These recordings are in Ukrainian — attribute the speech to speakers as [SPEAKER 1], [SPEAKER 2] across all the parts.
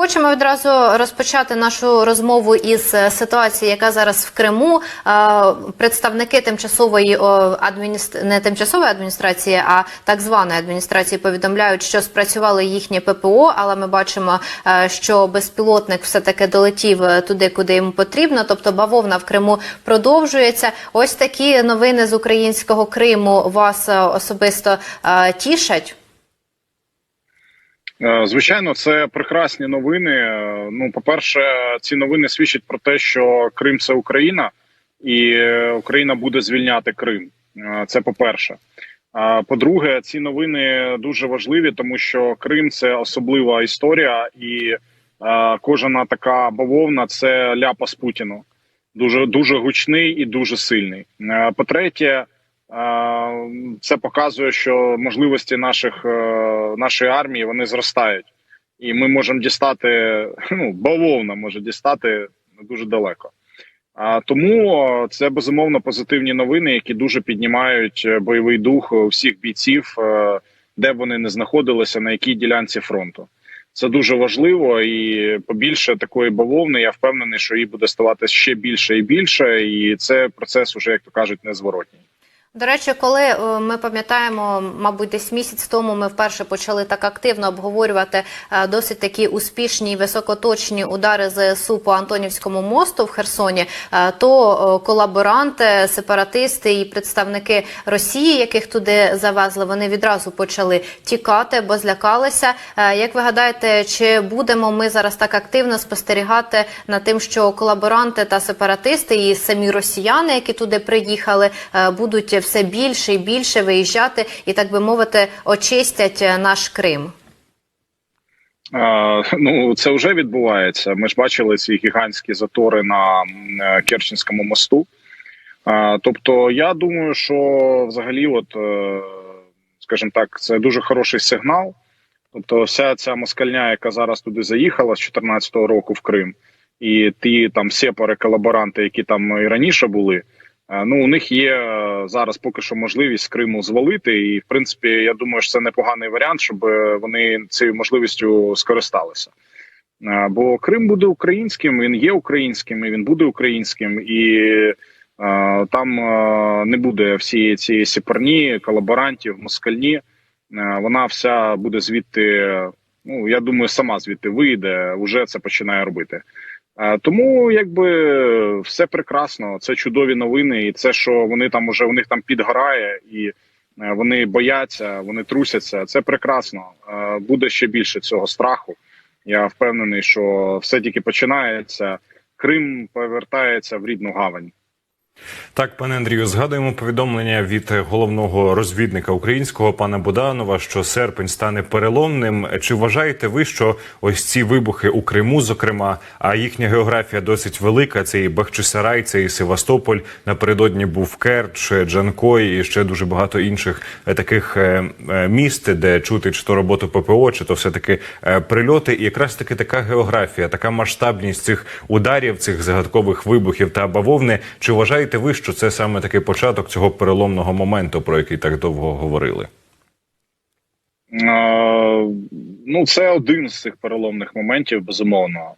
[SPEAKER 1] Хочемо відразу розпочати нашу розмову із е, ситуації, яка зараз в Криму. Е, Представники тимчасової о, адміністр... не тимчасової адміністрації, а так званої адміністрації повідомляють, що спрацювали їхнє ППО, але ми бачимо, е, що безпілотник все таки долетів туди, куди йому потрібно. Тобто бавовна в Криму продовжується. Ось такі новини з українського Криму вас особисто тішать.
[SPEAKER 2] Е, Звичайно, це прекрасні новини. Е, Ну, по-перше, ці новини свідчать про те, що Крим це Україна, і е, Україна буде звільняти Крим. Це по-перше. А по-друге, ці новини дуже важливі, тому що Крим це особлива історія, і кожна така бавовна це ляпас Путіну. Дуже дуже гучний і дуже сильний. По-третє, Е, Це показує, що можливості наших е, нашої армії вони зростають, і ми можемо дістати. Ну бавовна може дістати дуже далеко. А тому е, це безумовно позитивні новини, які дуже піднімають е, бойовий дух всіх бійців, де б вони не знаходилися, на якій ділянці фронту. Це дуже важливо, і побільше такої бавовни. Я впевнений, що її буде ставати ще більше і більше, і це процес уже, як то кажуть, незворотній.
[SPEAKER 1] До речі, коли е, ми пам'ятаємо, мабуть, десь місяць тому ми вперше почали так активно обговорювати е, досить такі успішні і високоточні удари ЗСУ по Антонівському мосту в Херсоні, е, то колаборанти, сепаратисти і представники Росії, яких туди завезли, вони відразу почали тікати, бо злякалися. Як ви гадаєте, чи будемо ми зараз так активно спостерігати над тим, що колаборанти та сепаратисти і самі росіяни, які туди приїхали, е, будуть все більше і більше виїжджати і, так би мовити, очистять е, наш Крим?
[SPEAKER 2] Ну це вже відбувається. Ми ж бачили ці гігантські затори на е, Керченському мосту. Тобто, я думаю, що взагалі, от е, скажімо так, це дуже хороший сигнал. Тобто, вся ця москальня, яка зараз туди заїхала з 2014 року в Крим, і ті там сепари, колаборанти, які там і раніше були. Е, Ну, у них є е, зараз поки що можливість Криму звалити, і в принципі, я думаю, що це непоганий варіант, щоб е, вони цією можливістю скористалися. Бо Крим буде українським, він є українським, і він буде українським, і е, там е, не буде всієї цієї сіпарні, колаборантів, москальні. Е, Вона вся буде звідти. Ну я думаю, сама звідти вийде, вже це починає робити. Е, Тому якби все прекрасно. Це чудові новини, і це, що вони там уже у них там підгорає, і е, вони бояться, вони трусяться. Це прекрасно. Е, Буде ще більше цього страху. Я впевнений, що все тільки починається. Крим повертається в рідну гавань.
[SPEAKER 3] Так, пане Андрію, згадуємо повідомлення від головного розвідника українського пана Буданова, що серпень стане переломним. Чи вважаєте ви, що ось ці вибухи у Криму, зокрема, а їхня географія досить велика? Це і Бахчисарай, це і Севастополь. Напередодні був Керч, Джанкой і ще дуже багато інших е, таких е, е, міст, де чути чи то роботу ППО, чи то все таки прильоти. І якраз таки така географія, така масштабність цих ударів, цих загадкових вибухів та бавовни. Чи вважаєте ви, що це саме такий початок цього переломного моменту, про який так довго говорили?
[SPEAKER 2] Ну, це один з цих переломних моментів, безумовно.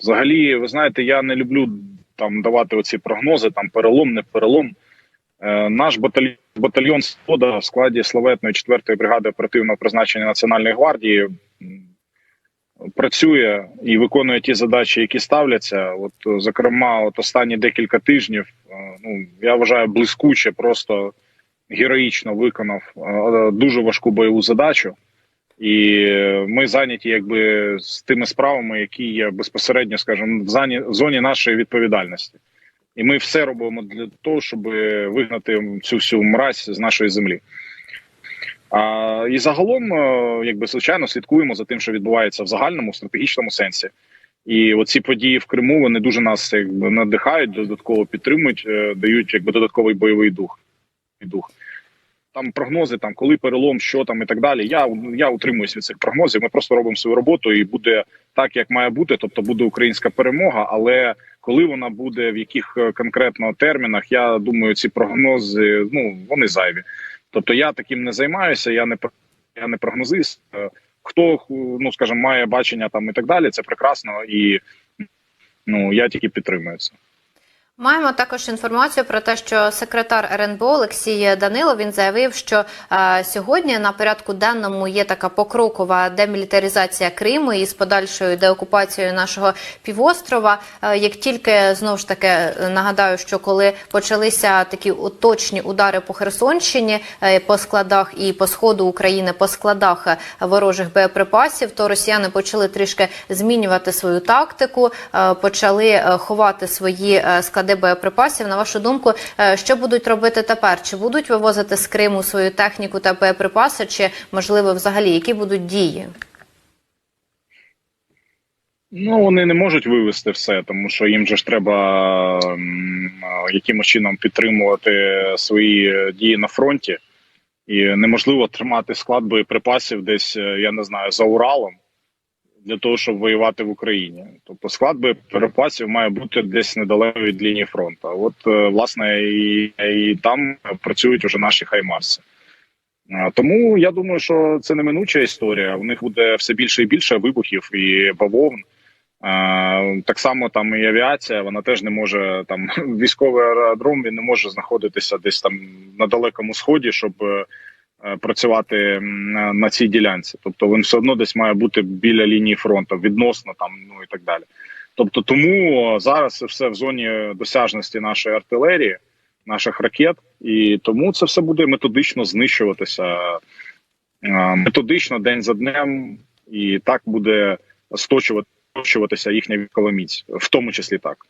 [SPEAKER 2] Взагалі, ви знаєте, я не люблю там давати оці прогнози, там перелом, не перелом. Е, Наш батальйон батальйон «Свобода» в складі славетної 4-ї бригади оперативного призначення Національної гвардії працює і виконує ті задачі, які ставляться. От, зокрема, от останні декілька тижнів, е, ну я вважаю, блискуче, просто героїчно виконав е, дуже важку бойову задачу. І ми зайняті якби з тими справами, які є безпосередньо, скажімо, в зоні, в зоні нашої відповідальності. І ми все робимо для того, щоб вигнати цю всю мразь з нашої землі. А, і загалом, е, якби звичайно, слідкуємо за тим, що відбувається в загальному стратегічному сенсі. І оці події в Криму вони дуже нас якби надихають, додатково підтримують, е, дають якби додатковий бойовий дух. дух. Там прогнози, там коли перелом, що там і так далі. Я я утримуюсь від цих прогнозів. Ми просто робимо свою роботу, і буде так, як має бути. Тобто буде українська перемога. Але коли вона буде, в яких е, конкретно термінах, я думаю, ці прогнози ну вони зайві. Тобто я таким не займаюся. Я не я не прогнозист. Е, хто ну скажімо, має бачення там і так далі, це прекрасно, і ну я тільки підтримую це.
[SPEAKER 1] Маємо також інформацію про те, що секретар РНБО Олексій Данило він заявив, що е, сьогодні на порядку денному є така покрокова демілітаризація Криму із подальшою деокупацією нашого півострова. Е, як тільки знову ж таки нагадаю, що коли почалися такі точні удари по Херсонщині, е, по складах і по сходу України, по складах ворожих боєприпасів, то росіяни почали трішки змінювати свою тактику, е, почали е, ховати свої е, склади боєприпасів. На вашу думку, е, що будуть робити тепер? Чи будуть вивозити з Криму свою техніку та боєприпаси, чи можливо взагалі які будуть дії?
[SPEAKER 2] Ну вони не можуть вивести все, тому що їм же ж треба якимось чином підтримувати свої дії на фронті, і неможливо тримати склад боєприпасів десь, е, я не знаю, за Уралом для того, щоб воювати в Україні. Тобто склад боєприпасів має бути десь недалеко від лінії фронту. От е, власне і, і там працюють уже наші хаймарси. Тому я думаю, що це неминуча історія. У них буде все більше і більше вибухів і бавовн. Так само там і авіація, вона теж не може там військовий аеродром він не може знаходитися десь там на далекому сході, щоб е, працювати на, цій ділянці. Тобто він все одно десь має бути біля лінії фронту, відносно там, ну і так далі. Тобто, тому зараз це все в зоні досяжності нашої артилерії, наших ракет, і тому це все буде методично знищуватися е, методично день за днем, і так буде сточувати їхня військова міць, в тому числі так.